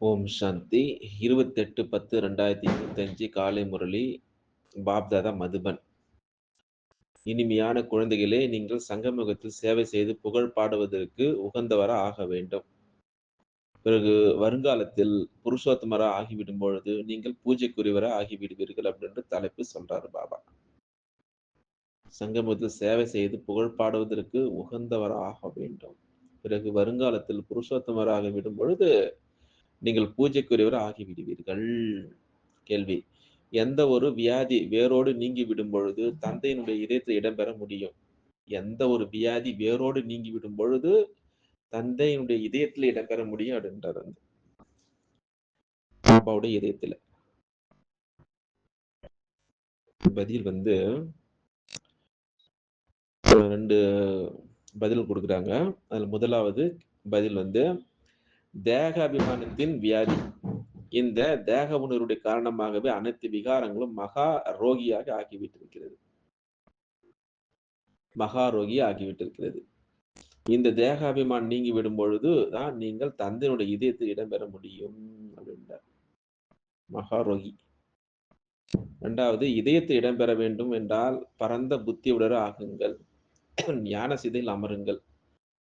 ஓம் சாந்தி. இருபத்தெட்டு பத்து ரெண்டாயிரத்தி இருபத்தஞ்சு காலை முரளி பாப்தாதா மதுபன். இனிமையான குழந்தைகளே நீங்கள் சங்கமுகத்தில் சேவை செய்து புகழ் பாடுவதற்கு உகந்தவர ஆக வேண்டும். பிறகு வருங்காலத்தில் புருஷோத்தமரா ஆகிவிடும் பொழுது நீங்கள் பூஜைக்குரியவராக ஆகிவிடுவீர்கள் அப்படின்ற தலைப்பு சொல்றாரு பாபா. சங்கமத்தில் சேவை செய்து புகழ் பாடுவதற்கு உகந்தவராக ஆக வேண்டும். பிறகு வருங்காலத்தில் புருஷோத்தமராக விடும் பொழுது நீங்கள் பூஜைக்குரியவர் ஆகிவிடுவீர்கள். கேள்வி. எந்த ஒரு வியாதி வேரோடு நீங்கி விடும் பொழுது தந்தையினுடைய இதயத்தில் இடம்பெற முடியும்? எந்த ஒரு வியாதி வேரோடு நீங்கி விடும் பொழுது தந்தையினுடைய இதயத்தில் இடம்பெற முடியும் அப்படின்றது வந்து பாபாவுடைய இதயத்துல. பதில் வந்து ரெண்டு பதில் கொடுக்குறாங்க. அதுல முதலாவது பதில் வந்து தேகாபிமானத்தின் வியாதி. இந்த தேக உணர்வுடைய காரணமாகவே அனைத்து விகாரங்களும் மகா ரோகியாக ஆகிவிட்டிருக்கிறது. மகா ரோகி ஆகிவிட்டிருக்கிறது. இந்த தேகாபிமான் நீங்கி விடும் பொழுது தான் நீங்கள் தந்தையினுடைய இதயத்தில் இடம்பெற முடியும் அப்படின்றார். மகாரோகி இரண்டாவது இதயத்தில் இடம்பெற வேண்டும் என்றால் பரந்த புத்தியுடர ஆகுங்கள். ஞான சிதையில் அமருங்கள்.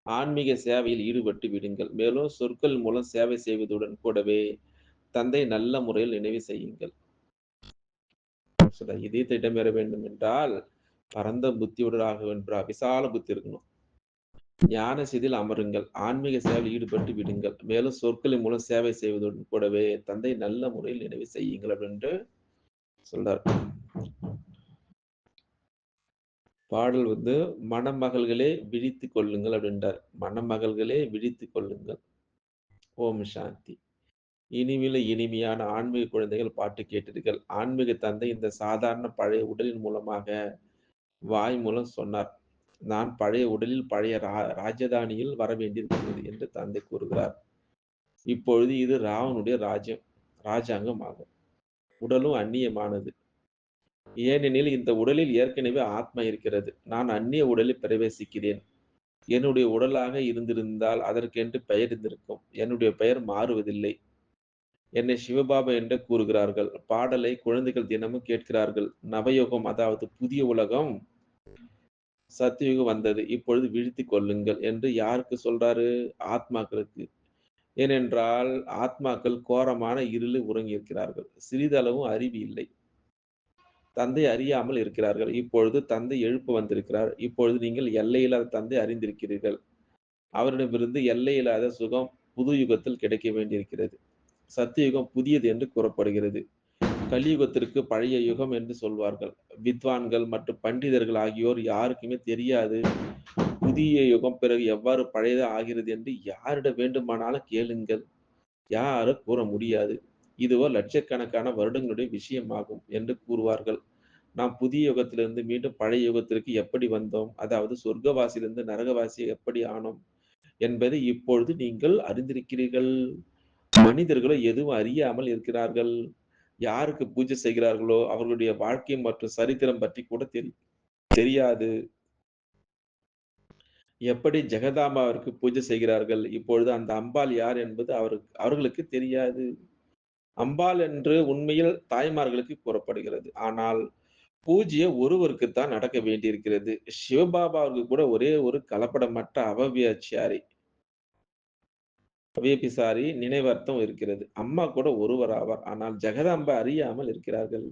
ஆன்மீக சேவையில் ஈடுபட்டு விடுங்கள். மேலும் சொற்கள் மூலம் சேவை செய்வதுடன் கூடவே தந்தை நல்ல முறையில் நினைவு செய்யுங்கள். இதே திட்டமேற வேண்டும் என்றால் பரந்த புத்தியுடன் ஆக வேண்டும். விசால புத்தி இருக்கணும். ஞான சிதில் அமருங்கள். ஆன்மீக சேவையில் ஈடுபட்டு விடுங்கள். மேலும் சொற்களின் மூலம் சேவை செய்வதுடன் கூடவே தந்தை நல்ல முறையில் நினைவு செய்யுங்கள் அப்படின்ட்டு சொல்றார். பாடல் வந்து மணமகள்களே விழித்து கொள்ளுங்கள் அப்படின்றார். மணமகள்களே விழித்து கொள்ளுங்கள். ஓம் சாந்தி. இனிமையில இனிமையான ஆன்மீக குழந்தைகள் பாட்டு கேட்டீர்கள் ஆன்மீக தந்தை இந்த சாதாரண பழைய உடலின் மூலமாக வாய் மூலம் சொன்னார். நான் பழைய உடலில் பழைய ரா ராஜதானியில் வர வேண்டியிருக்கிறது என்று தந்தை கூறுகிறார். இப்பொழுது இது ராவனுடைய ராஜ்யம் ராஜாங்கம் ஆகும் உடலும் அந்நியமானது. ஏனெனில் இந்த உடலில் ஏற்கனவே ஆத்மா இருக்கிறது. நான் அந்நிய உடலில் பிரவேசிக்கிறேன். என்னுடைய உடலாக இருந்திருந்தால் அதற்கென்று பெயர் இருந்திருக்கும். என்னுடைய பெயர் மாறுவதில்லை. என்னை சிவபாபா என்று கூறுகிறார்கள். பாடலை குழந்தைகள் தினமும் கேட்கிறார்கள். நவயோகம் அதாவது புதிய உலகம் சத்தியுகம் வந்தது. இப்பொழுது வீழ்த்தி கொள்ளுங்கள் என்று யாருக்கு சொல்றாரு? ஆத்மாக்களுக்கு. ஏனென்றால் ஆத்மாக்கள் கோரமான இருளில் உறங்கி இருக்கிறார்கள் சிறிதளவும் அறிவு இல்லை. தந்தை அறியாமல் இருக்கிறார்கள். இப்பொழுது தந்தை எழுப்பு வந்திருக்கிறார். இப்பொழுது நீங்கள் எல்லையில்லாத தந்தை அறிந்திருக்கிறீர்கள். அவரிடமிருந்து எல்லையில்லாத சுகம் புது யுகத்தில் கிடைக்க வேண்டியிருக்கிறது. சத்தியுகம் புதியது என்று கூறப்படுகிறது. கலியுகத்திற்கு பழைய யுகம் என்று சொல்வார்கள். வித்வான்கள் மற்றும் பண்டிதர்கள் ஆகியோர் யாருக்குமே தெரியாது. புதிய யுகம் பிறகு எவ்வாறு பழையதாக ஆகிறது என்று யாரிடம் வேண்டுமானாலும் கேளுங்கள். யாரும் கூற முடியாது. இதுவோ லட்சக்கணக்கான வருடங்களுடைய விஷயமாகும் என்று கூறுவார்கள். நாம் புதிய யுகத்திலிருந்து மீண்டும் பழைய யுகத்திற்கு எப்படி வந்தோம்? அதாவது சொர்க்கவாசியிலிருந்து நரகவாசி எப்படி ஆனோம்? என்பதை இப்பொழுது நீங்கள் அறிந்திருக்கிறீர்கள். மனிதர்களோ எதுவும் அறியாமல் இருக்கிறார்கள். யாருக்கு பூஜை செய்கிறார்களோ அவர்களுடைய வாழ்க்கை மற்றும் சரித்திரம் பற்றி கூட தெரி தெரியாது. எப்படி ஜெகதாம்பாவிற்கு பூஜை செய்கிறார்கள்? இப்பொழுது அந்த அம்பாள் யார் என்பது அவருக்கு அவர்களுக்கு தெரியாது. அம்பாள் என்று உண்மையில் தாய்மார்களுக்கு கூறப்படுகிறது. ஆனால் பூஜையை ஒருவருக்கு தான் நடக்க வேண்டியிருக்கிறது. சிவபாபாவுக்கு கூட ஒரே ஒரு கலப்படமற்ற அவவியாச்சியாரி அவியபிசாரி நினைவர்த்தம் இருக்கிறது. அம்மா கூட ஒருவர் ஆவார். ஆனால் ஜெகதம்பா அறியாமல் இருக்கிறார்கள்.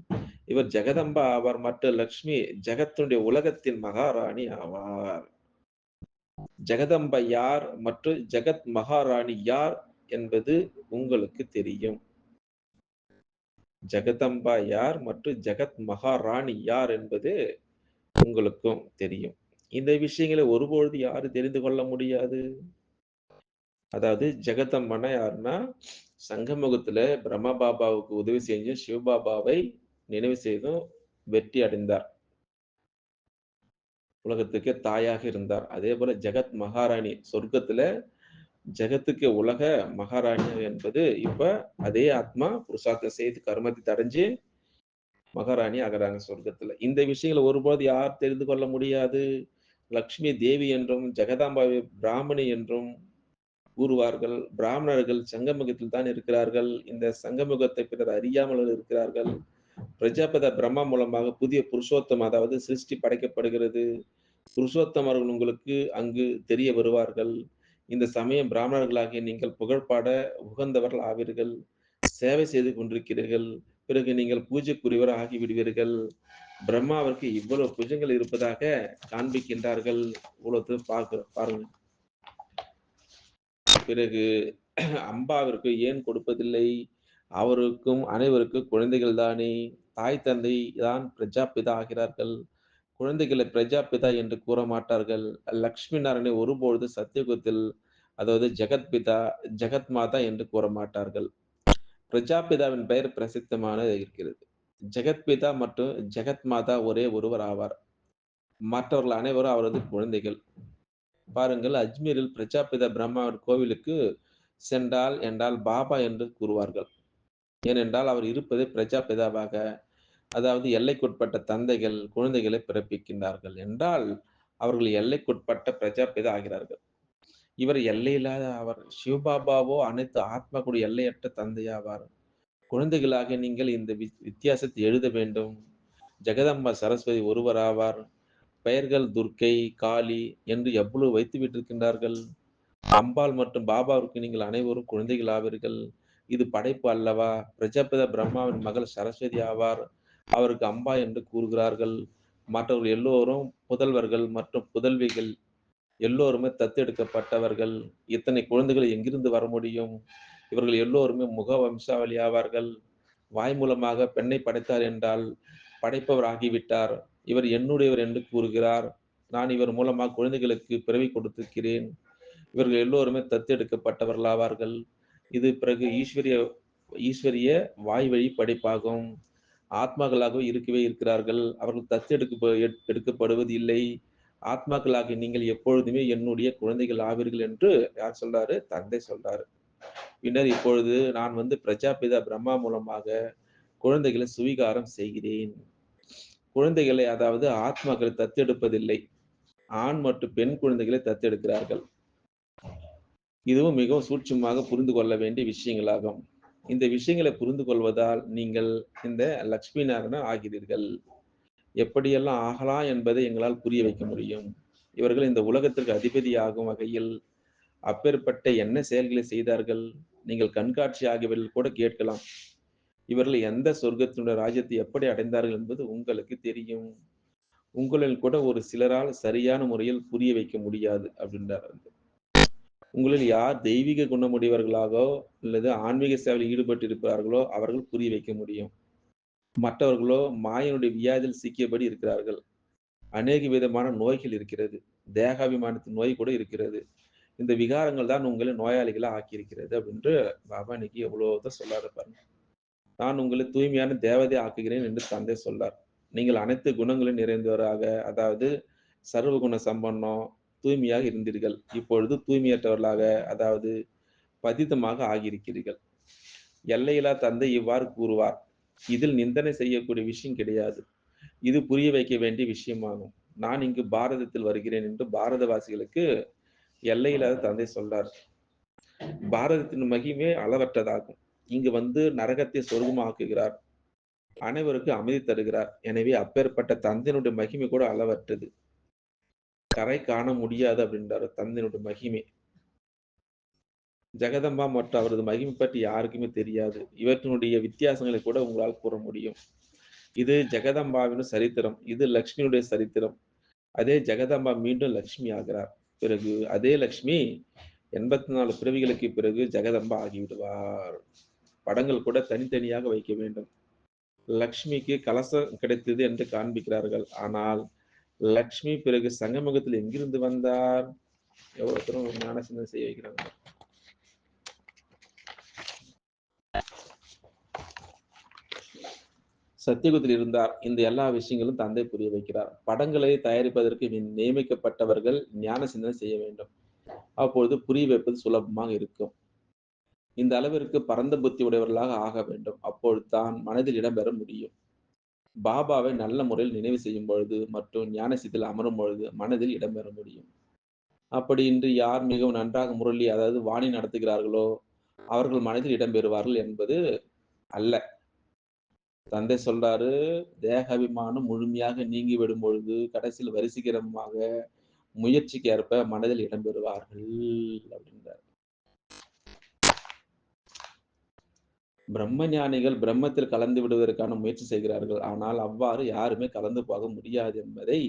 இவர் ஜெகதம்பா ஆவார். மற்ற லக்ஷ்மி ஜெகத்தினுடைய உலகத்தின் மகாராணி ஆவார். ஜெகதம்பா யார்? மற்றும் ஜெகத் மகாராணி யார்? என்பது உங்களுக்கு தெரியும். ஜெகதம்பா யார் மற்றும் ஜெகத் மகாராணி யார் என்பது உங்களுக்கும் தெரியும். இந்த விஷயங்களை ஒருபொழுது யாரு தெரிந்து கொள்ள முடியாது. அதாவது ஜெகதம்பனா யாருன்னா சங்கமுகத்துல பிரம்ம பாபாவுக்கு உதவி செஞ்சு சிவபாபாவை நினைவு செய்தும் வெற்றி அடைந்தார். உலகத்துக்கே தாயாக இருந்தார். அதே போல ஜெகத் மகாராணி சொர்க்கத்துல ஜெகத்துக்கு உலக மகாராணி என்பது இப்ப அதே ஆத்மா புருஷார்த்த செய்து கர்மத்தை தடைஞ்சு மகாராணி ஆகிறாங்க சொர்க்கத்துல இந்த விஷயங்களை ஒருபோது யார் தெரிந்து கொள்ள முடியாது லக்ஷ்மி தேவி என்றும் ஜெகதாம்பாவை பிராமணி என்றும் கூறுவார்கள். பிராமணர்கள் சங்கமுகத்தில் தான் இருக்கிறார்கள். இந்த சங்கமுகத்தை பிறர் அறியாமல் இருக்கிறார்கள். பிரஜாபத பிரம்மா மூலமாக புதிய புருஷோத்தம் அதாவது சிருஷ்டி படைக்கப்படுகிறது. புருஷோத்தமர்கள் உங்களுக்கு அங்கு தெரிய வருவார்கள். இந்த சமயம் பிராமணர்களாகிய நீங்கள் புகழ்பாட உகந்தவர்கள் ஆவீர்கள். சேவை செய்து கொண்டிருக்கிறீர்கள். பிறகு நீங்கள் பூஜைக்குரியவர் ஆகிவிடுவீர்கள். பிரம்மாவிற்கு இவ்வளவு புஜங்கள் இருப்பதாக காண்பிக்கின்றார்கள். இவ்வளவு பார்க்கிறோம் பாருங்க. பிறகு அம்பாவிற்கு ஏன் கொடுப்பதில்லை? அவருக்கும் அனைவருக்கும் குழந்தைகள் தானே! தாய் தந்தை தான் பிரஜாபிதா ஆகிறார்கள். குழந்தைகளை பிரஜாபிதா என்று கூற மாட்டார்கள். லக்ஷ்மி நாராயணை ஒருபொழுது சத்தியுகத்தில் அதாவது ஜெகத்பிதா, ஜெகத் மாதா என்று கூற மாட்டார்கள். பிரஜாபிதாவின் பெயர் பிரசித்தமான இருக்கிறது. ஜெகத்பிதா மற்றும் ஜெகத் மாதா ஒரே ஒருவர் ஆவார். மற்றவர்கள் அனைவரும் அவரது குழந்தைகள். பாருங்கள் அஜ்மீரில் பிரஜாபிதா பிரம்மாவின் கோவிலுக்கு சென்றால் என்றால் பாபா என்று கூறுவார்கள். ஏனென்றால் அவர் இருப்பது பிரஜாபிதாவாக அதாவது எல்லைக்குட்பட்ட தந்தைகள் குழந்தைகளை பிறப்பிக்கின்றார்கள் என்றால் அவர்கள் எல்லைக்குட்பட்ட பிரஜாபிதா ஆகிறார்கள். இவர் எல்லையில்லாத அவர் சிவபாபாவோ அனைத்து ஆத்மாக்களுடைய எல்லையற்ற தந்தையாவார். குழந்தைகளாக நீங்கள் இந்த வி வித்தியாசத்தை எழுத வேண்டும். ஜெகதம்பா சரஸ்வதி ஒருவராவார். பெயர்கள் துர்க்கை, காளி என்று எவ்வளவு வைத்து விட்டிருக்கின்றார்கள். அம்பாள் மற்றும் பாபாவிற்கு நீங்கள் அனைவரும் குழந்தைகள் ஆவீர்கள். இது படைப்பு அல்லவா? பிரஜாபிதா பிரம்மாவின் மகள் சரஸ்வதி ஆவார். அவருக்கு அம்பா என்று கூறுகிறார்கள். மற்றவர்கள் எல்லோரும் புதல்வர்கள் மற்றும் புதல்விகள். எல்லோருமே தத்தெடுக்கப்பட்டவர்கள். இத்தனை குழந்தைகள் எங்கிருந்து வர முடியும்? இவர்கள் எல்லோருமே முக வம்சாவளி ஆவார்கள். வாய் மூலமாக பெண்ணை படைத்தார் என்றால் படைப்பவர் ஆகிவிட்டார். இவர் என்னுடையவர் என்று கூறுகிறார். நான் இவர் மூலமாக குழந்தைகளுக்கு பிறவி கொடுத்திருக்கிறேன். இவர்கள் எல்லோருமே தத்தெடுக்கப்பட்டவர்களாவார்கள். இது பிறகு ஈஸ்வரிய ஈஸ்வரிய வாய்வழி படைப்பாகும். ஆத்மாக்களாக இருக்கவே இருக்கிறார்கள். அவர்கள் தத்து எடுக்க எடுக்கப்படுவது இல்லை. ஆத்மாக்களாக நீங்கள் எப்பொழுதுமே என்னுடைய குழந்தைகள் ஆவீர்கள் என்று யார் சொல்றாரு? தந்தை சொல்றாரு. பின்னர் இப்பொழுது நான் வந்து பிரஜாபிதா பிரம்மா மூலமாக குழந்தைகளை சுவீகாரம் செய்கிறேன். குழந்தைகளை அதாவது ஆத்மாக்களை தத்தெடுப்பதில்லை. ஆண் மற்றும் பெண் குழந்தைகளை தத்தெடுக்கிறார்கள். இதுவும் மிகவும் சூட்சமாக புரிந்து கொள்ள வேண்டிய விஷயங்களாகும். இந்த விஷயங்களை புரிந்து கொள்வதால் நீங்கள் இந்த லக்ஷ்மி நாராயணன் ஆகிறீர்கள். எப்படியெல்லாம் ஆகலாம் என்பதை எங்களால் புரிய வைக்க முடியும். இவர்கள் இந்த உலகத்திற்கு அதிபதியாகும் வகையில் அப்பேற்பட்ட என்ன செயல்களை செய்தார்கள்? நீங்கள் கண்காட்சி ஆகியவர்கள் கூட கேட்கலாம். இவர்கள் எந்த சொர்க்கத்தினுடைய ராஜ்யத்தை எப்படி அடைந்தார்கள் என்பது உங்களுக்கு தெரியும். உங்களில் கூட ஒரு சிலரால் சரியான முறையில் புரிய வைக்க முடியாது அப்படின்றார். உங்களில் யார் தெய்வீக குணமுடையவர்களாகோ அல்லது ஆன்மீக சேவையில் ஈடுபட்டு இருக்கிறார்களோ அவர்கள் புரிய வைக்க முடியும். மற்றவர்களோ மாயனுடைய வியாதியில் சிக்கியபடி இருக்கிறார்கள். அநேக விதமான நோய்கள் இருக்கிறது. தேகாபிமானத்தின் நோய் கூட இருக்கிறது. இந்த விகாரங்கள் தான் உங்களை நோயாளிகளை ஆக்கியிருக்கிறது அப்படின்ட்டு பாபா இன்னைக்கு எவ்வளவுதான் சொல்லாத பாருங்க. நான் உங்களை தூய்மையான தேவதை ஆக்குகிறேன் என்று தந்தை சொல்லார். நீங்கள் அனைத்து குணங்களும் நிறைந்தவராக அதாவது சர்வ குண சம்பன்னம் தூய்மையாக இருந்தீர்கள். இப்பொழுது தூய்மையற்றவர்களாக அதாவது பதிதமாக ஆகியிருக்கிறீர்கள். எல்லையில்லா தந்தை இவ்வாறு கூறுவார். இதில் நிந்தனை செய்யக்கூடிய விஷயம் கிடையாது. இது புரிய வைக்க வேண்டிய விஷயமாகும். நான் இங்கு பாரதத்தில் வருகிறேன் என்று பாரதவாசிகளுக்கு எல்லையில்லாத தந்தை சொல்றார். பாரதத்தின் மகிமை அளவற்றதாகும். இங்கு வந்து நரகத்தை சொர்க்கமாக்குகிறார். அனைவருக்கும் அமைதி தருகிறார். எனவே அப்பேற்பட்ட தந்தையினுடைய மகிமை கூட அளவற்றது. கரை காண முடியாது அப்படின்றாரு தந்தையினுடைய மகிமை. ஜெகதம்பா மற்றும் அவரது மகிமை பற்றி யாருக்குமே தெரியாது. இவற்றினுடைய வித்தியாசங்களை கூட உங்களால் கூற முடியும். இது ஜெகதம்பாவின் சரித்திரம். இது லக்ஷ்மியுடைய சரித்திரம். அதே ஜெகதம்பா மீண்டும் லக்ஷ்மி ஆகிறார். பிறகு அதே லக்ஷ்மி 84 பிறவிகளுக்கு பிறகு ஜெகதம்பா ஆகிவிடுவார். படங்கள் கூட தனித்தனியாக வைக்க வேண்டும். லக்ஷ்மிக்கு கலசம் கிடைத்தது என்று காண்பிக்கிறார்கள். ஆனால் லக்ஷ்மி பிறகு சங்கமுகத்தில் எங்கிருந்து வந்தார்? எவ்வளவு தூரம் ஞான சிந்தனை செய்ய வைக்கிறாங்க. சத்தியுகத்தில் இருந்தார். இந்த எல்லா விஷயங்களும் தந்தை புரிய வைக்கிறார். படங்களை தயாரிப்பதற்கு நியமிக்கப்பட்டவர்கள் ஞான சிந்தனை செய்ய வேண்டும். அப்பொழுது புரிய வைப்பது சுலபமாக இருக்கும். இந்த அளவிற்கு பரந்த புத்தி உடையவர்களாக ஆக வேண்டும். அப்பொழுது தான் மனதில் இடம்பெற முடியும். பாபாவை நல்ல முறையில் நினைவு செய்யும் பொழுது மற்றும் ஞானசித்தில் அமரும் பொழுது மனதில் இடம்பெற முடியும். அப்படி இன்று யார் மிகவும் நன்றாக முரளி அதாவது வாணி நடத்துகிறார்களோ அவர்கள் மனதில் இடம்பெறுவார்கள் என்பது அல்ல. தந்தை சொல்றாரு, தேக அபிமானம் முழுமையாக நீங்கிவிடும் பொழுது, கடைசியில் வரிசைகரமாக முயற்சிக்கு ஏற்ப மனதில் இடம்பெறுவார்கள் அப்படின்றார். பிரம்ம ஞானிகள் பிரம்மத்தில் கலந்து விடுவதற்கான முயற்சி செய்கிறார்கள். ஆனால் அவ்வாறு யாருமே கலந்து போக முடியாது என்பதை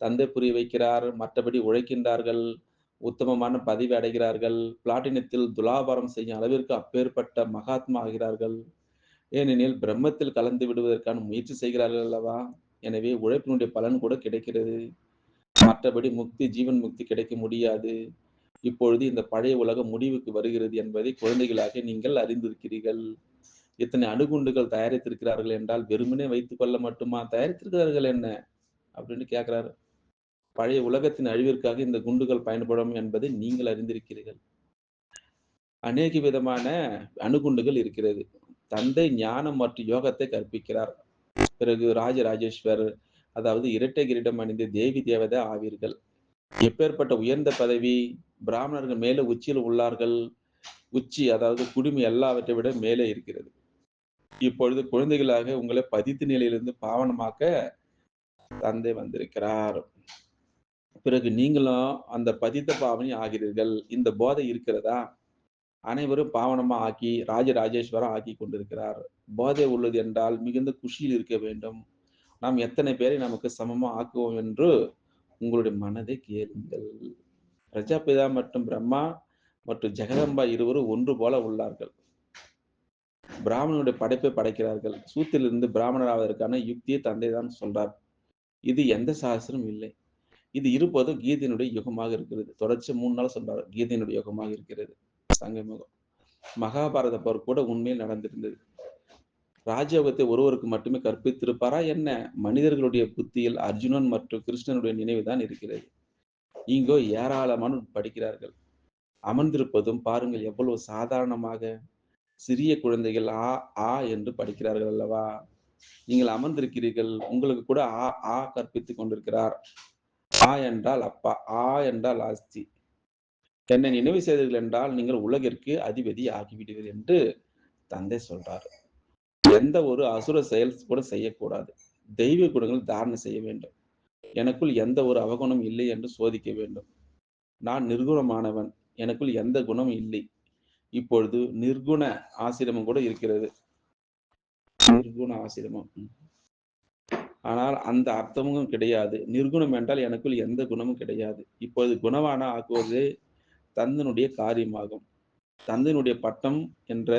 தந்தை புரிய வைக்கிறார். மற்றபடி உழைக்கின்றார்கள். உத்தமமான பதவி அடைகிறார்கள். பிளாட்டினத்தில் துலாபாரம் செய்யும் அளவிற்கு அப்பேற்பட்ட மகாத்மா ஆகிறார்கள். ஏனெனில் பிரம்மத்தில் கலந்து விடுவதற்கான முயற்சி செய்கிறார்கள் அல்லவா? எனவே உழைப்பினுடைய பலன் கூட கிடைக்கிறது. மற்றபடி முக்தி, ஜீவன் முக்தி கிடைக்க முடியாது. இப்பொழுது இந்த பழைய உலகம் முடிவுக்கு வருகிறது என்பதை குழந்தைகளாக நீங்கள் அறிந்திருக்கிறீர்கள். இத்தனை அணுகுண்டுகள் தயாரித்திருக்கிறார்கள் என்றால், வெறுமனே வைத்துக் கொள்ள மட்டுமா? தயாரித்திருக்கிறார்கள் என்ன? அப்படின்னு கேட்கிறாரு. பழைய உலகத்தின் அழிவிற்காக இந்த குண்டுகள் பயன்படும் என்பதை நீங்கள் அறிந்திருக்கிறீர்கள். அநேக விதமான அணுகுண்டுகள் இருக்கிறது. தந்தை ஞானம் மற்றும் யோகத்தை கற்பிக்கிறார். பிறகு ராஜராஜேஸ்வர் அதாவது இரட்டை கிரீடம் அணிந்த தேவி தேவதை ஆவீர்கள். எப்பேற்பட்ட உயர்ந்த பதவி பிராமணர்கள் மேலே உச்சியில் உள்ளார்கள். உச்சி அதாவது குடுமி எல்லாவற்றை விட மேலே இருக்கிறது. இப்பொழுது குழந்தைகளாக உங்களை பதித்து நிலையிலிருந்து பாவனமாக்க தந்தை வந்திருக்கிறார். பிறகு நீங்களும் அந்த பதித்த பாவனி ஆகிறீர்கள். இந்த போதை இருக்கிறதா? அனைவரும் பாவனமா ஆக்கி ராஜராஜேஸ்வரம் ஆக்கி கொண்டிருக்கிறார். போதை உள்ளது என்றால் மிகுந்த குஷியில் இருக்க வேண்டும். நாம் எத்தனை பேரை நமக்கு சமமா ஆக்குவோம் என்று உங்களுடைய மனதை கேளுங்கள். பிரஜாபிதா மற்றும் பிரம்மா மற்றும் ஜெகதம்பா இருவரும் ஒன்று போல உள்ளார்கள். பிராமணனுடைய படைப்பை படைக்கிறார்கள். சூத்திலிருந்து பிராமணர் ஆவதற்கான யுக்தியை தந்தை தான் சொல்றார். இது எந்த சாஸ்திரம் இல்லை. இது இருப்பதும் கீதையினுடைய யுகமாக இருக்கிறது. தொடர்ச்சி மூணு நாள் சொல்றாரு. கீதையினுடைய யுகமாக இருக்கிறது. சங்கமுகம். மகாபாரத போர் கூட உண்மையில் நடந்திருந்தது. ராஜயோகத்தை ஒருவருக்கு மட்டுமே கற்பித்திருப்பாரா என்ன? மனிதர்களுடைய புத்தியில் அர்ஜுனன் மற்றும் கிருஷ்ணனுடைய நினைவுதான் இருக்கிறது. இங்கோ ஏராளமான படிக்கிறார்கள். அமர்ந்திருப்பதும் பாருங்கள் எவ்வளவு சாதாரணமாக சிறிய குழந்தைகள் ஆ, ஆ என்று படிக்கிறார்கள் அல்லவா? நீங்கள் அமர்ந்திருக்கிறீர்கள். உங்களுக்கு கூட ஆ, ஆ கற்பித்துக் கொண்டிருக்கிறார். ஆ என்றால் அப்பா, ஆ என்றால் ஆஸ்தி. என்னை நினைவு செய்தீர்கள் என்றால் நீங்கள் உலகிற்கு அதிபதி ஆகிவிடுவீர்கள் என்று தந்தை சொல்றார். எந்த ஒரு அசுர செயல் கூட செய்யக்கூடாது. தெய்வ குணங்கள் தாரணம் செய்ய வேண்டும். எனக்குள் எந்த ஒரு அவகுணம் இல்லை என்று சோதிக்க வேண்டும். நான் நிர்குணமானவன். எனக்குள் எந்த குணமும் இல்லை. இப்பொழுது நிர்குண ஆசிரமம் கூட இருக்கிறது. நிர்குண ஆசிரமம். ஆனால் அந்த அர்த்தமும் கிடையாது. நிர்குணம் என்றால் எனக்குள் எந்த குணமும் கிடையாது. இப்பொழுது குணவான ஆக்குவதே தந்தனுடைய காரியமாகும். தந்தனுடைய பட்டம் என்ற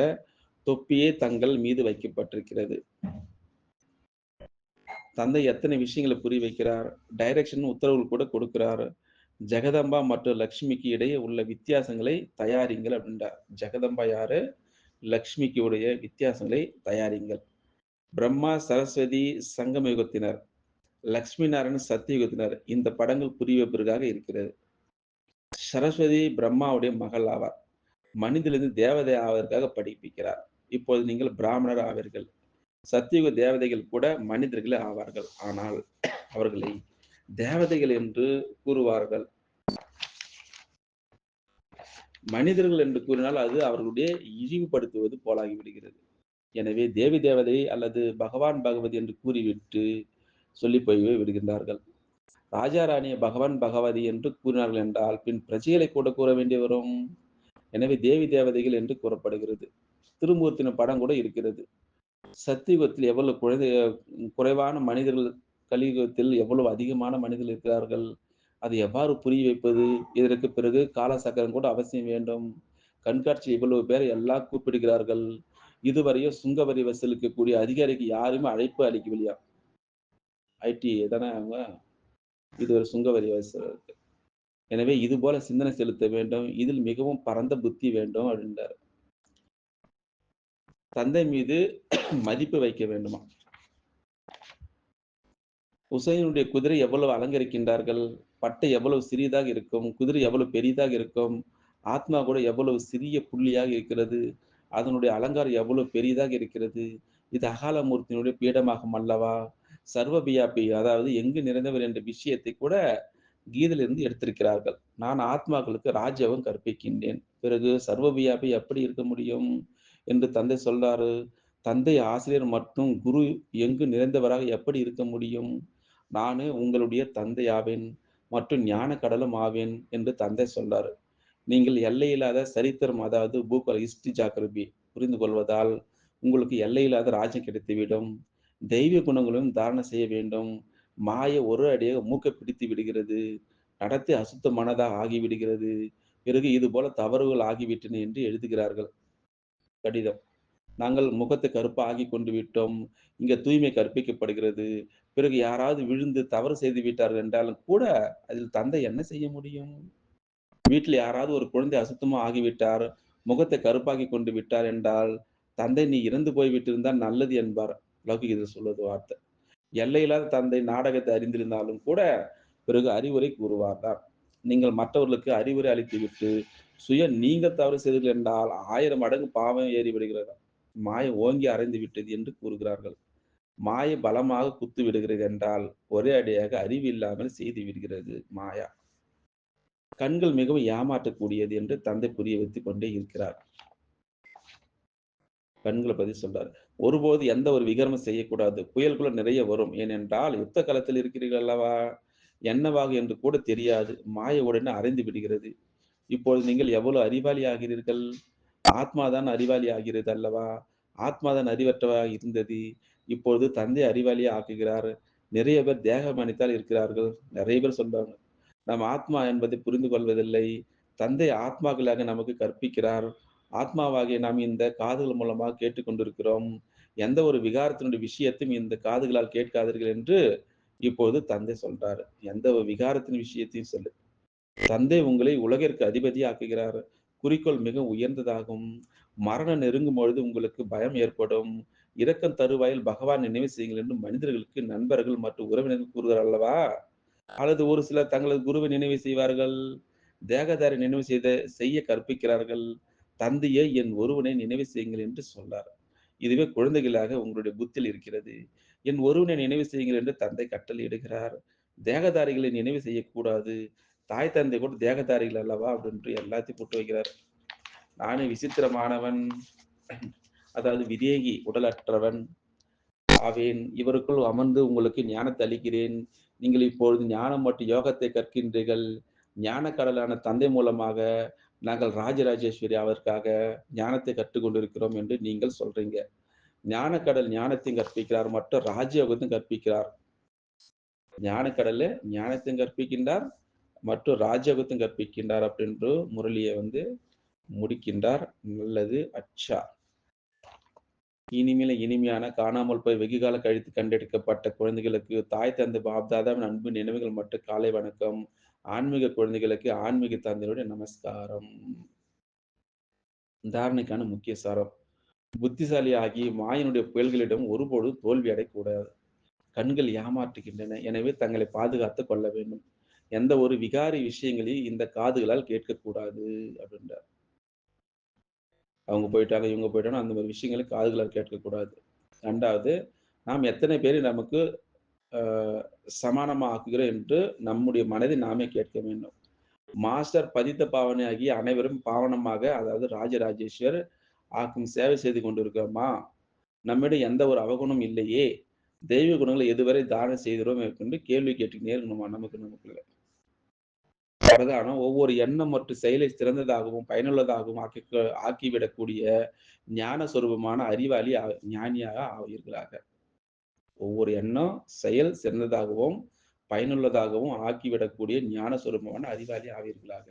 தொப்பியே தங்கள் மீது வைக்கப்பட்டிருக்கிறது. தந்தை எத்தனை விஷயங்களை புரிய வைக்கிறார். டைரக்ஷன் உத்தரவுகள் கூட கொடுக்கிறார். ஜெகதம்பா மற்றும் லக்ஷ்மிக்கு இடையே உள்ள வித்தியாசங்களை தயாரிங்கள் அப்படின்றார். ஜெகதம்பா யாரு? லக்ஷ்மிக்கு உடைய வித்தியாசங்களை தயாரிங்கள். பிரம்மா, சரஸ்வதி சங்கம யுகத்தினர். லக்ஷ்மி நாராயணன் சத்தியுகத்தினர். இந்த படங்கள் புரிய வைப்பதற்காக இருக்கிறது. சரஸ்வதி பிரம்மாவுடைய மகள் ஆவார். மனிதிலிருந்து தேவதை ஆவதற்காக படிப்பிக்கிறார். இப்போது நீங்கள் பிராமணர் ஆவீர்கள். சத்தியுக தேவதைகள் கூட மனிதர்களே ஆவார்கள். ஆனால் அவர்களை தேவதைகள் என்று கூறுவார்கள். மனிதர்கள் என்று கூறினால் அது அவர்களுடைய இழிவுபடுத்துவது போலாகி விடுகிறது. எனவே தேவி தேவதை அல்லது பகவான் பகவதி என்று கூறிவிட்டு சொல்லி போய் விடுகின்றார்கள். ராஜா ராணியை பகவான் பகவதி என்று கூறினார்கள் என்றால் பின் பிரஜைகளை கூட கூற வேண்டி வரும். எனவே தேவி தேவதைகள் என்று கூறப்படுகிறது. திருமூர்த்தின படம் கூட இருக்கிறது. சத்தியுகத்தில் எவ்வளவு குழந்தை குறைவான மனிதர்கள் கலியுகத்தில் எவ்வளவு அதிகமான மனிதர்கள் இருக்கிறார்கள். அதை எவ்வாறு புரிய வைப்பது? இதற்கு பிறகு கால சக்கரம் கூட அவசியம் வேண்டும். கண்காட்சி இவ்வளவு பேரை எல்லாம் கூப்பிடுகிறார்கள். இதுவரையும் சுங்க வரி வசூலிக்கக்கூடிய அதிகாரிக்கு யாருமே அழைப்பு அளிக்கவில்லையா? ஐடி தானே அவங்க? இது ஒரு சுங்க வரி வசூலுக்கு எனவே இது போல சிந்தனை செலுத்த வேண்டும். இதில் மிகவும் பரந்த புத்தி வேண்டும் அப்படின்றார். தந்தை மீது மதிப்பு வைக்க வேண்டுமா? உசைனுடைய குதிரை எவ்வளவு அலங்கரிக்கின்றார்கள். பட்டை எவ்வளவு சிறியதாக இருக்கும். குதிரை எவ்வளவு பெரிதாக இருக்கும். ஆத்மா கூட எவ்வளவு சிறிய புள்ளியாக இருக்கிறது. அதனுடைய அலங்காரம் எவ்வளவு பெரியதாக இருக்கிறது. இது அகாலமூர்த்தியினுடைய பீடமாகும் அல்லவா? சர்வபியாபி அதாவது எங்கு நிறைந்தவர் என்ற விஷயத்தை கூட கீதையிலிருந்து எடுத்திருக்கிறார்கள். நான் ஆத்மாக்களுக்கு ராஜாவும் கற்பிக்கின்றேன். பிறகு சர்வபியாபி எப்படி இருக்க முடியும்? என்று தந்தை சொல்றாரு. தந்தை ஆசிரியர் மற்றும் குரு எங்கு நிறைந்தவராக எப்படி இருக்க முடியும்? நானே உங்களுடைய தந்தை ஆவேன் மற்றும் ஞான கடலும் ஆவேன் என்று தந்தை சொல்றார் நீங்கள் எல்லையில்லாத சரித்திரம் அதாவது பூகோள ஹிஸ்டரி ஜியோகிராபி புரிந்து கொள்வதால் உங்களுக்கு எல்லையில்லாத ராஜ்யம் கிடைத்துவிடும். தெய்வ குணங்களும் தாரணை செய்ய வேண்டும். மாய ஒரு அடியாக மூக்கை பிடித்து விடுகிறது. நடத்தி அசுத்தமானதாக ஆகிவிடுகிறது. பிறகு இதுபோல தவறுகள் ஆகிவிட்டன என்று எழுதுகிறார்கள். கடிதம். நாங்கள் முகத்தை கருப்பாகி கொண்டு விட்டோம். இங்க தூய்மை கற்பிக்கப்படுகிறது. பிறகு யாராவது விழுந்து தவறு செய்து விட்டார்கள் என்றாலும் கூட, அதில் தந்தை என்ன செய்ய முடியும்? வீட்டில் யாராவது ஒரு குழந்தை அசுத்தமாக ஆகிவிட்டார், முகத்தை கருப்பாக்கி கொண்டு விட்டார் என்றால், தந்தை நீ இறந்து போய் விட்டிருந்தால் நல்லது என்பார். லௌகிகத்தில் சொல்வது வார்த்தை. எல்லையில்லாத தந்தை நாடகத்தை அறிந்திருந்தாலும் கூட, பிறகு அறிவுரை கூறுவார்தான். நீங்கள் மற்றவர்களுக்கு அறிவுரை அளித்துவிட்டு, சுய நீங்கள் தவறு செய்தீர்கள் என்றால் ஆயிரம் மடங்கு பாவம் ஏறி மாயை ஓங்கி அரைந்து விட்டது என்று கூறுகிறார்கள். மாயை பலமாக குத்து விடுகிறது என்றால், ஒரே அடியாக அறிவு இல்லாமல் செய்து விடுகிறது மாயா. கண்கள் மிகவும் ஏமாற்றக்கூடியது என்று தந்தை புரிய வைத்துக் கொண்டே இருக்கிறார். கண்களை பத்தி சொல்றார் ஒருபோது எந்த ஒரு விகரமும் செய்யக்கூடாது. புயல்குள்ள நிறைய வரும். ஏனென்றால் யுத்த களத்தில் இருக்கிறீர்கள் அல்லவா? என்னவாகும் என்று கூட தெரியாது. மாய உடனே அறைந்து விடுகிறது. இப்பொழுது நீங்கள் எவ்வளவு அறிவாளி ஆகிறீர்கள்? ஆத்மா தான் அறிவாளி ஆகிறது அல்லவா? ஆத்மாதான் அறிவற்றவராக இருந்தது. இப்பொழுது தந்தை அறிவாளியா ஆக்குகிறார். நிறைய பேர் தேக மனித்தால் இருக்கிறார்கள். நிறைய பேர் சொல்றாங்க. நம் ஆத்மா என்பதை புரிந்து கொள்வதில்லை. தந்தை ஆத்மாக்களாக நமக்கு கற்பிக்கிறார். ஆத்மாவாகிய நாம் இந்த காதுகள் மூலமாக கேட்டுக்கொண்டிருக்கிறோம். எந்த ஒரு விகாரத்தினுடைய விஷயத்தையும் இந்த காதுகளால் கேட்காதீர்கள் என்று இப்போது தந்தை சொல்றாரு. எந்த ஒரு விகாரத்தின் விஷயத்தையும் சொல்லு. தந்தை உங்களை உலகிற்கு அதிபதி ஆக்குகிறார். குறிக்கோள் மிக உயர்ந்ததாகும். மரணம் நெருங்கும் பொழுது உங்களுக்கு பயம் ஏற்படும். இரக்கம் தருவாயில் பகவான் நினைவு செய்யுங்கள் என்று மனிதர்களுக்கு நண்பர்கள் மற்றும் உறவினர்கள் கூறுகிறார் அல்லவா? அல்லது ஒரு சிலர் தங்களது குருவை நினைவு செய்வார்கள். தேகதாரி நினைவு செய்த செய்ய கற்பிக்கிறார்கள். தந்தையே என் ஒருவனை நினைவு செய்யுங்கள் என்று சொன்னார். இதுவே குழந்தைகளாக உங்களுடைய புத்தில் இருக்கிறது. என் ஒருவனை நினைவு செய்யுங்கள் என்று தந்தை கட்டளையிடுகிறார். தேகதாரிகளை நினைவு செய்யக்கூடாது. தாய் தந்தை கூட தேகதாரிகள் அல்லவா? அப்படின்ட்டு எல்லாத்தையும் போட்டு வைக்கிறார். நானே விசித்திரமானவன். அதாவது விதேகி, உடலற்றவன் ஆவேன். இவருக்குள் அமர்ந்து உங்களுக்கு ஞானத்தை அளிக்கிறேன். நீங்கள் இப்பொழுது ஞானம் மற்றும் யோகத்தை கற்கின்றீர்கள். ஞான கடலான தந்தை மூலமாக நாங்கள் ராஜராஜேஸ்வரி அவருக்காக ஞானத்தை கற்றுக்கொண்டிருக்கிறோம் என்று நீங்கள் சொல்றீங்க. ஞானக்கடல் ஞானத்தையும் கற்பிக்கிறார் மற்றும் ராஜயோகத்தையும் கற்பிக்கிறார். ஞானக்கடல்ல ஞானத்தையும் கற்பிக்கின்றார் மற்றும் ராஜயோகத்தையும் கற்பிக்கின்றார் அப்படின்று முரளியை வந்து முடிக்கின்றார். நல்லது. அச்சா. இனிமேல இனிமையான காணாமல் போய் வெகுகால கழித்து கண்டெடுக்கப்பட்ட குழந்தைகளுக்கு தாய் தந்தை பாப்தாதாவின் அன்பு நினைவுகள் மற்றும் காலை வணக்கம். ஆன்மீக குழந்தைகளுக்கு ஆன்மீக தந்தையுடைய நமஸ்காரம். தாரணைக்கான முக்கிய சாரம். புத்திசாலி ஆகி மாயனுடைய புயல்களிடம் ஒருபோது தோல்வி அடையக்கூடாது. கண்கள் ஏமாற்றுகின்றன. எனவே தங்களை பாதுகாத்துக் கொள்ள வேண்டும். எந்த ஒரு விகாரி விஷயங்களையும் இந்த காதுகளால் கேட்கக்கூடாது அப்படின்றார். அவங்க போயிட்டாங்க, இவங்க போயிட்டாங்க அந்த மாதிரி விஷயங்களை காதுகளால் கேட்கக்கூடாது. ரெண்டாவது நாம் எத்தனை பேரை நமக்கு சமானமாக சமானமா ஆக்குகிறோம் என்று நம்முடைய மனதை நாமே கேட்க வேண்டும். மாஸ்டர் பதித்த பாவனையாகி அனைவரும் பாவனமாக அதாவது ராஜராஜேஸ்வர் ஆக்கும் சேவை செய்து கொண்டிருக்கிறோமா? நம்மிடம் எந்த ஒரு அவகுணம் இல்லையே! தெய்வ குணங்களை எதுவரை தானம் செய்கிறோம் என்று கேள்வி கேட்டுக்கினே இருக்கணுமா நமக்கு நமக்குள்ள. பிரதானம் ஒவ்வொரு எண்ணம் மற்றும் செயலை சிறந்ததாகவும், பயனுள்ளதாகவும் ஆக்கி ஆக்கிவிடக்கூடிய ஞான சுரூபமான அறிவாளி ஞானியாக ஆவீர்களாக. ஒவ்வொரு எண்ணம், செயல் சிறந்ததாகவும், பயனுள்ளதாகவும் ஆக்கிவிடக்கூடிய ஞான சுரூபமான அறிவாளி ஆவீர்களாக.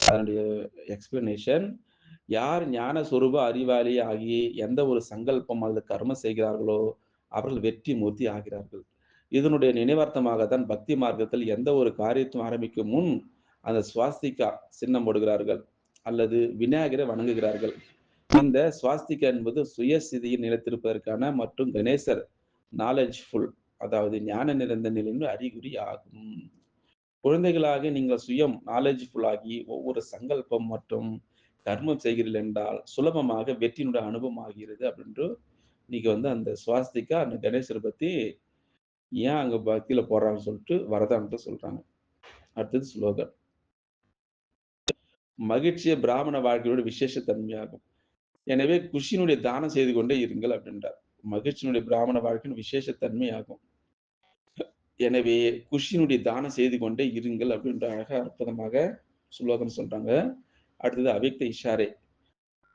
அதனுடைய எக்ஸ்பிளனேஷன் யார் ஞான சுரூப அறிவாளி ஆகி எந்த ஒரு சங்கல்பம் அல்லது கர்மம் செய்கிறார்களோ, அவர்கள் வெற்றி மூர்த்தி ஆகிறார்கள். இதனுடைய நினைவார்த்தமாக தான் பக்தி மார்க்கத்தில் எந்த ஒரு காரியத்தையும் ஆரம்பிக்கும் முன் அந்த ஸ்வாஸ்திகா சின்னம் போடுகிறார்கள். அல்லது விநாயகரை வணங்குகிறார்கள். இந்த ஸ்வாஸ்திகா என்பது சுயஸ்திதியில் நிலைத்திருப்பதற்கான மற்றும் கணேசர் நாலேஜ்ஃபுல் அதாவது ஞான நிறைந்த நிலையின் அறிகுறி ஆகும். குழந்தைகளாக நீங்கள் சுயம் நாலேஜ்ஃபுல் ஆகி ஒவ்வொரு சங்கல்பம் மற்றும் கர்மம் செய்கிறீர்கள் என்றால், சுலபமாக வெற்றியினுடைய அனுபவம் ஆகிறது அப்படின்ட்டு இன்னைக்கு வந்து அந்த ஸ்வாஸ்திகா அந்த கணேசரை பத்தி ஏன் அங்க பக்தியில போடுறாங்கன்னு சொல்லிட்டு வரதான்ட்டு சொல்றாங்க. அடுத்தது ஸ்லோகன். மகிழ்ச்சியே பிராமண வாழ்க்கையோட விசேஷ தன்மையாகும். எனவே குஷியினுடைய தானம் செய்து கொண்டே இருங்கள் அப்படின்றார். மகிழ்ச்சியினுடைய பிராமண வாழ்க்கையின் விசேஷ தன்மையாகும். எனவே குஷியினுடைய தானம் செய்து கொண்டே இருங்கள் அப்படின்ற அழகா அற்புதமாக சுலோகம் சொல்றாங்க. அடுத்தது அவிக்த இஷாரே.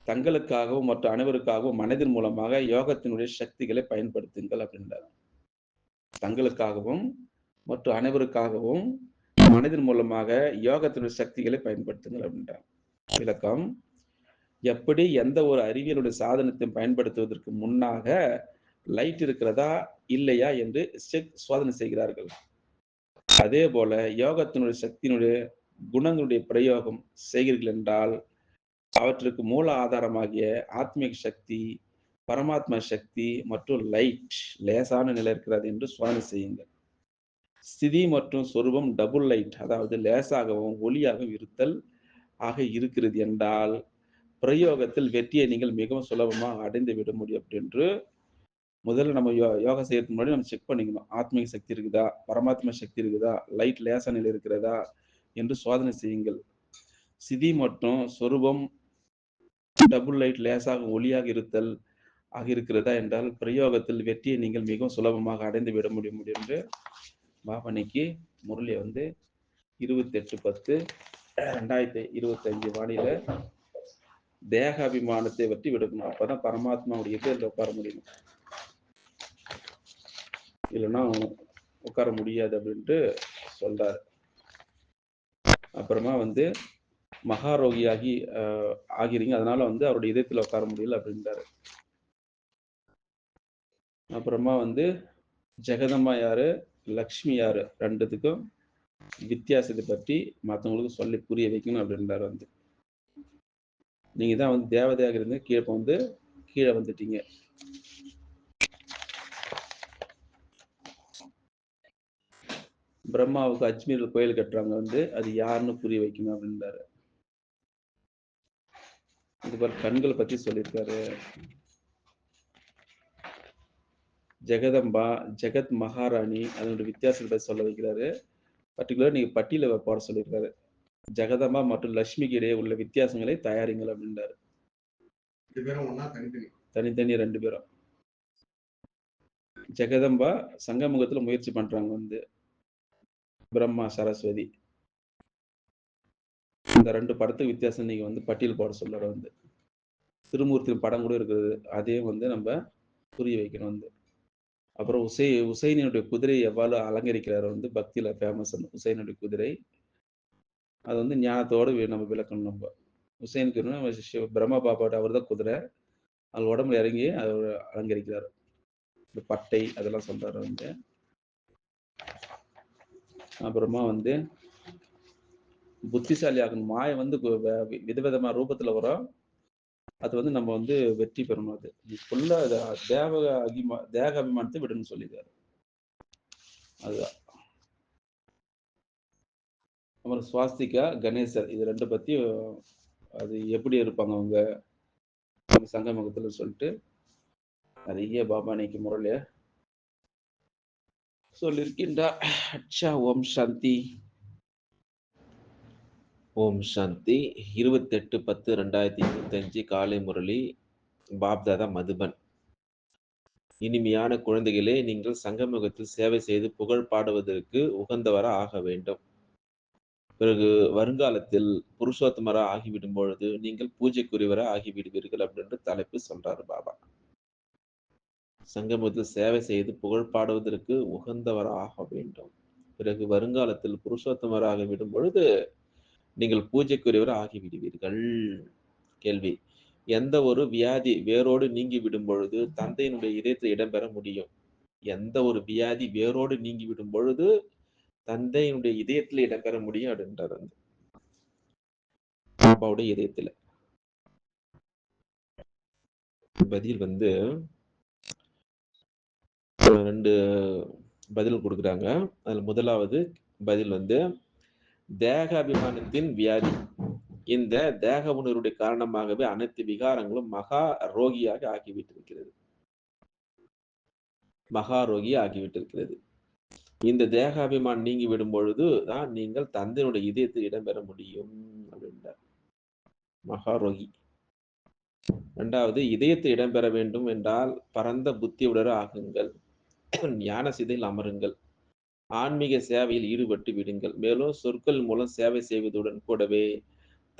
தங்களுக்காகவும் மற்ற அனைவருக்காகவும் மனதின் மூலமாக யோகத்தினுடைய சக்திகளை பயன்படுத்துங்கள் அப்படின்றார். தங்களுக்காகவும் மற்றும் அனைவருக்காகவும் மனதின் மூலமாக யோகத்தினுடைய சக்திகளை பயன்படுத்துங்கள் அப்படின்றாங்க. விளக்கம். எப்படி எந்த ஒரு அறிவியலுடைய சாதனத்தையும் பயன்படுத்துவதற்கு முன்னாக லைட் இருக்கிறதா இல்லையா என்று செக் சோதனை செய்கிறார்கள். அதே போல யோகத்தினுடைய சக்தியினுடைய குணங்களுடைய பிரயோகம் செய்கிறீர்கள் என்றால் அவற்றுக்கு மூல ஆதாரமாகிய ஆத்மீக சக்தி பரமாத்மா சக்தி மற்றும் லைட் லேசான நிலை இருக்கிறது என்று சோதனை செய்யுங்கள். ஸ்திதி மற்றும் சொரூபம் டபுள் லைட் அதாவது லேசாகவும் ஒளியாகவும் இருத்தல் ஆக இருக்கிறது என்றால் பிரயோகத்தில் வெற்றியை நீங்கள் மிகவும் சுலபமாக அடைந்து விட முடியும் அப்படின்று முதல்ல நம்ம யோ யோகா செய்யறதுக்கு முன்னாடி நம்ம செக் பண்ணிக்கணும். ஆத்மீக சக்தி இருக்குதா? பரமாத்மா சக்தி இருக்குதா? லைட் லேசா நிலை இருக்கிறதா? என்று சோதனை செய்யுங்கள். சிதி மற்றும் சொரூபம் டபுள் லைட் லேசாக ஒளியாக இருத்தல் ஆக இருக்கிறதா என்றால் பிரயோகத்தில் வெற்றியை நீங்கள் மிகவும் சுலபமாக அடைந்து விட முடியும் என்று பாபனைக்கு முரளியை வந்து இருபத்தெட்டு பத்து ரெண்டாயிரத்தி இருபத்தஞ்சு வானில தேகாபிமானத்தை பற்றி விடுக்கணும். அப்பதான் பரமாத்மாவுடைய இதில் உட்கார முடியும். இல்லைன்னா உட்கார முடியாது அப்படின்ட்டு சொல்றாரு. அப்புறமா வந்து மகாரோகியாகி ஆகிறீங்க. அதனால வந்து அவருடைய இதயத்துல உட்கார முடியல அப்படின்றாரு. அப்புறமா வந்து ஜெகதம்மா யாரு? லக்ஷ்மி யார்? ரெண்டுத்துக்கும் வித்தியாசத்தை பற்றி மற்றவங்களுக்கு சொல்லி புரிய வைக்கணும் அப்படின்றாரு வந்து. நீங்க தான் வந்து தேவதையாக இருந்து கீழே வந்து கீழே வந்துட்டீங்க. பிரம்மாவுக்கு அஜ்மீரில் கோயில் கட்டுறாங்க வந்து அது யாருன்னு புரிய வைக்கணும் அப்படின்றாரு. இது போல கண்களை பத்தி சொல்லியிருக்காரு. ஜெகதம்பா ஜெகத் மகாராணி அதனுடைய வித்தியாசத்தை பற்றி சொல்ல வைக்கிறாரு. பர்டிகுலர் நீங்க பட்டியல போட சொல்லியிருக்காரு. ஜெகதம்பா மற்றும் லட்சுமிக்கு இடையே உள்ள வித்தியாசங்களை தயாரிங்கள் அப்படின்றாரு. தனித்தனி. ரெண்டு பேரும். ஜெகதம்பா சங்கமுகத்துல முயற்சி பண்றாங்க வந்து. பிரம்மா சரஸ்வதி. இந்த ரெண்டு படத்துக்கு வித்தியாசம் நீங்க வந்து பட்டியல் போட சொல்லுற வந்து. திருமூர்த்தி படம் கூட இருக்குது. அதையும் வந்து நம்ம புரிய வைக்கணும் வந்து. அப்புறம் உசை உசைனியுடைய குதிரை எவ்வாறு அலங்கரிக்கிறார் வந்து பக்தியில் ஃபேமஸ் உசைனுடைய குதிரை. அது வந்து ஞானத்தோடு நம்ம விளக்கணும் நம்ம. உசைனுக்கு பிரம்ம பாபாவோட அவர் தான் குதிரை. அது உடம்புல இறங்கி அவர் அலங்கரிக்கிறார். இந்த பட்டை அதெல்லாம் சொல்கிறார் வந்து அப்புறமா வந்து புத்திசாலி ஆகணும் மாய வந்து விதவிதமா ரூபத்தில் வரும். அது வந்து நம்ம வந்து வெற்றி பெறணும் அது. ஃபுல்லா தேவ அகிமா தேக அபிமானத்தை விடணும்னு சொல்லிடுறாரு அதுதான். அப்புறம் சுவாஸ்திகா கணேசர் இது ரெண்டு பத்தி அது எப்படி இருப்பாங்க அவங்க? சங்கமுகத்துல சொல்லிட்டு நிறைய பாபானிக்கு முரளிய சொல்லியிருக்கின்றா. அச்சா ஓம் சாந்தி. ஓம் சாந்தி. இருபத்தெட்டு பத்து ரெண்டாயிரத்தி இருபத்தஞ்சு காலை முரளி பாப்தாதா மதுபன். இனிமையான குழந்தைகளே நீங்கள் சங்கமுகத்தில் சேவை செய்து புகழ் பாடுவதற்கு உகந்தவர ஆக வேண்டும். பிறகு வருங்காலத்தில் புருஷோத்தமரா ஆகிவிடும் பொழுது நீங்கள் பூஜைக்குரியவர ஆகிவிடுவீர்கள் அப்படின்ற தலைப்பு சொல்றாரு பாபா. சங்கமத்தில் சேவை செய்து புகழ் பாடுவதற்கு உகந்தவராக வேண்டும். பிறகு வருங்காலத்தில் புருஷோத்தமராக விடும் பொழுது நீங்கள் பூஜைக்குரியவர் ஆகிவிடுவீர்கள். கேள்வி. எந்த ஒரு வியாதி வேரோடு நீங்கி விடும் பொழுது தந்தையினுடைய இதயத்தில் இடம்பெற முடியும்? எந்த ஒரு வியாதி வேரோடு நீங்கி விடும் பொழுது தந்தையினுடைய இதயத்தில் இடம்பெற முடியும் அப்படின்றது வந்து பாபாவுடைய இதயத்துல. பதில் வந்து ரெண்டு பதில் கொடுக்குறாங்க. அதுல முதலாவது பதில் வந்து தேக அபிமானத்தின் வியாதி இந்த தேக உணர்வுடைய காரணமாகவே அனைத்து விகாரங்களும் மகா ரோகியாக ஆகிவிட்டிருக்கிறது மகா ரோகி ஆகிவிட்டிருக்கிறது இந்த தேகாபிமான் நீங்கி விடும் பொழுது தான் நீங்கள் தந்தையினுடைய இதயத்தில் இடம்பெற முடியும் அப்படின்றார் மகாரோகி. ரெண்டாவது இதயத்தில் இடம்பெற வேண்டும் என்றால் பரந்த புத்தியுடர ஆகுங்கள். ஞான சிதையில் அமருங்கள். ஆன்மீக சேவையில் ஈடுபட்டு விடுங்கள். மேலும் சொற்கள் மூலம் சேவை செய்வதுடன் கூடவே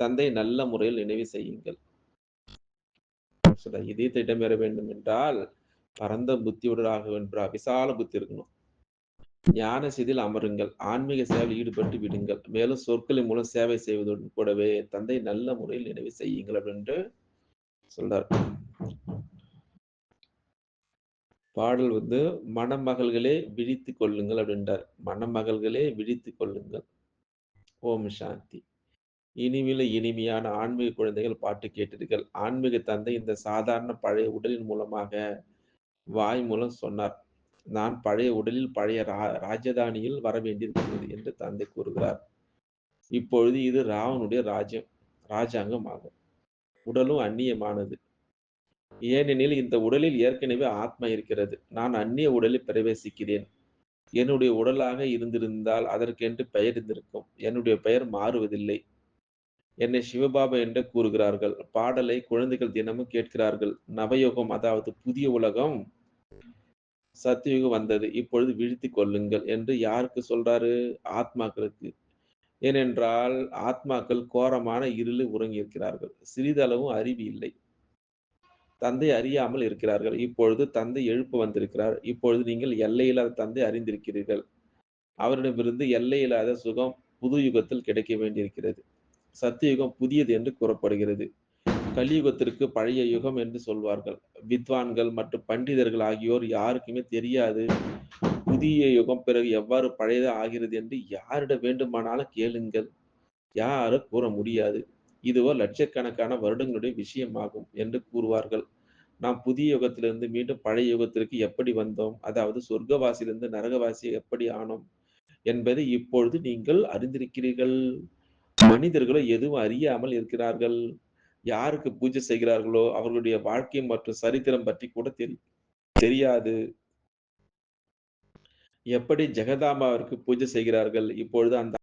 தந்தை நல்ல முறையில் நினைவு செய்யுங்கள். சொல்றார். இதயத்தில் இடம்பெற வேண்டும் என்றால் பரந்த புத்தியுடன் ஆக வேண்டும். விசால புத்தி இருக்கணும். ஞான சிதில் அமருங்கள். ஆன்மீக சேவையில் ஈடுபட்டு விடுங்கள். மேலும் சொற்களின் மூலம் சேவை செய்வதுடன் கூடவே தந்தை நல்ல முறையில் நினைவு செய்யுங்கள் அப்படின்ட்டு சொல்றார். பாடல் வந்து மணமகள்களே விழித்து கொள்ளுங்கள் அப்படின்றார். மணமகள்களே விழித்து கொள்ளுங்கள். ஓம் சாந்தி. இனிமையில இனிமையான ஆன்மீக குழந்தைகள் பாட்டு கேட்டீர்கள். ஆன்மீக தந்தை இந்த சாதாரண பழைய உடலின் மூலமாக வாய் மூலம் சொன்னார். நான் பழைய உடலில் பழைய ரா ராஜதானியில் வர வேண்டியிருக்கிறது என்று தந்தை கூறுகிறார். இப்பொழுது இது ராவனுடைய ராஜ்யம் ராஜாங்கம் ஆகும். உடலும் அந்நியமானது. ஏனெனில் இந்த உடலில் ஏற்கனவே ஆத்மா இருக்கிறது. நான் அந்நிய உடலில் பிரவேசிக்கிறேன். என்னுடைய உடலாக இருந்திருந்தால் அதற்கென்று பெயர் இருந்திருக்கும். என்னுடைய பெயர் மாறுவதில்லை. என்னை சிவபாபா என்று கூறுகிறார்கள். பாடலை குழந்தைகள் தினமும் கேட்கிறார்கள். நவயுகம் அதாவது புதிய உலகம் சத்தியுகம் வந்தது. இப்பொழுது வீழ்த்தி கொள்ளுங்கள் என்று யாருக்கு சொல்றாரு? ஆத்மாக்களுக்கு. ஏனென்றால் ஆத்மாக்கள் கோரமான இருளில் உறங்கியிருக்கிறார்கள். சிறிதளவும் அறிவு இல்லை. தந்தை அறியாமல் இருக்கிறார்கள். இப்பொழுது தந்தை எழுப்பு வந்திருக்கிறார். இப்பொழுது நீங்கள் எல்லையில்லாத தந்தை அறிந்திருக்கிறீர்கள். அவரிடமிருந்து எல்லையில்லாத சுகம் புது யுகத்தில் கிடைக்க வேண்டியிருக்கிறது. சத்தியுகம் புதியது என்று கூறப்படுகிறது. கலியுகத்திற்கு பழைய யுகம் என்று சொல்வார்கள். வித்வான்கள் மற்றும் பண்டிதர்கள் ஆகியோர் யாருக்குமே தெரியாது. புதிய யுகம் பிறகு எவ்வாறு பழையதாக ஆகிறது என்று யாரிடம் வேண்டுமானாலும் கேளுங்கள். யாரும் கூற முடியாது. இதுவோ லட்சக்கணக்கான வருடங்களுடைய விஷயமாகும் என்று கூறுவார்கள். நாம் புதிய யுகத்திலிருந்து மீண்டும் பழைய யுகத்திற்கு எப்படி வந்தோம்? அதாவது சொர்க்கவாசியிலிருந்து நரகவாசி எப்படி ஆனோம்? என்பதை இப்பொழுது நீங்கள் அறிந்திருக்கிறீர்கள். மனிதர்களோ எதுவும் அறியாமல் இருக்கிறார்கள். யாருக்கு பூஜை செய்கிறார்களோ அவர்களுடைய வாழ்க்கை மற்றும் சரித்திரம் பற்றி கூட தெரி தெரியாது. எப்படி ஜெகதாம்பாவிற்கு பூஜை செய்கிறார்கள்? இப்பொழுது அந்த